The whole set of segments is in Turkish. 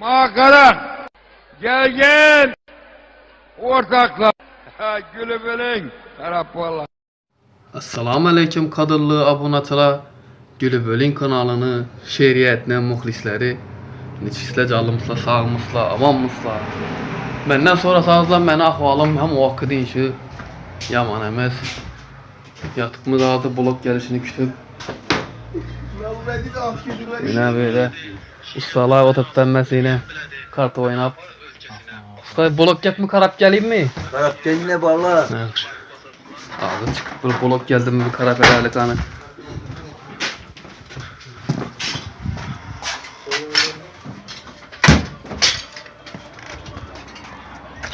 Makaran. Gel gel. Ortaklar. Gülübülün. Karapolla. Assalamu alaykum qadrli obunachilar. Gülübölin kanalını şeriyetine muhlisleri. Neçisizler canlımızla, sağımızla, avamızla. Benden sonra sağızlan beni ahvalım hem vakit işi yaman emez. Yatıkmız ağzı blok gelişini kütüp. Yine böyle ustalar oturttan mesela kart oynap. Usta blok gep mi karap geleyim mi? Taraf kendine bağla. Ne yapmış? Ağzı çıkıp bir blok geldim mi bir kara felalet anı.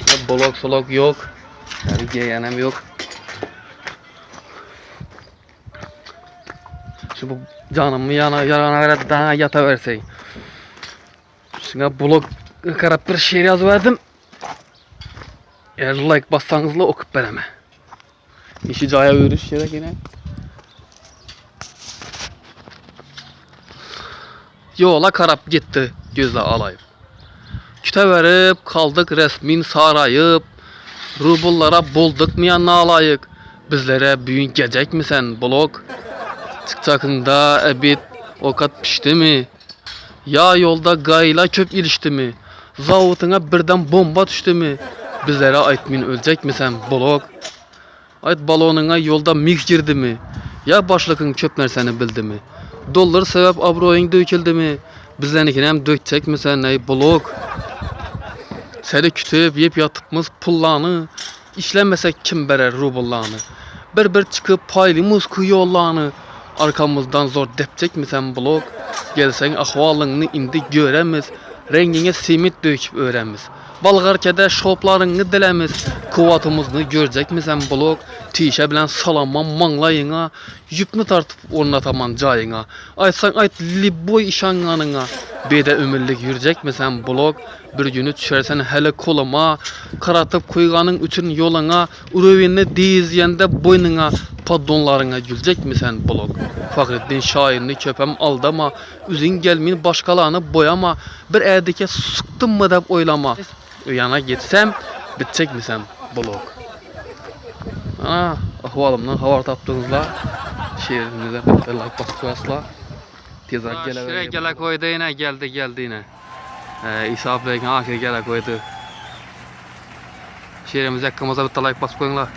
Ya Blok solok yok. Yani giyenem yok. Şu bu canımı yana yana kadar daha yata versey. Şuna blok karap bir şiir yazıverdim. Eğer like bassanızla okup vereme. İşi caya yürüyüş gerek yine. Yola karap gitti gözle alayıp. Küte verip kaldık resmin sarayıp. Rubullara bulduk mu ya nalayık. Bizlere büyün gelecek mi sen blok? Çıkacakında ebit okat pişti mi? Ya yolda gayla köp ilişti mi? Zavutuna birden bomba düştü mü? Bizlere aytmin ölecek mi sen blok? Ayt balonuna yolda mig girdi mi? Ya başlıkın çöp nerseni bildi mi? Dollar sebep abroyun döküldü mi? Bizlenikini hem dökecek mi sen ey blok? Seni kütüp yep yatıpmız pullanı İşlemesek kim berer rubullanı Bir bir çıkıp paylımız ku yollanı Arkamızdan zor depecek mi blok? Gelsen ahvalını indi göremiz. Rengine simit döküp öğrenmiz Balgarkede şoplarını dilemiz Kuvatımızını görecek mi sen blok? Tişe bilen salaman manglayına Yüpnü tartıp ornataman cayına. Aytsan ayt liboy işanganına. Bede ömürlük yürüyecek mi sen blok? Bir günü düşersen hele koluma. Karatıp koyganın üçün yoluna. Urövinni diziyende boynuna Paddonlarına gülecek mi sen blok? Fahrettin şairini köpem aldama Üzün gelmin başkalarını boyama. Bir erdike sıktım mı dep oylama. Yana gitsem bitecek mi sen blok? Ana ahvalımdan havar taptığınızla Şehrinize bir like basıp koyasla. Tezak gele Şuraya gele koydu yine geldi geldi yine. Ee, İsa Bey'in ahir gele koydu. Şehrimize hakkımıza bir like basıp koyunlar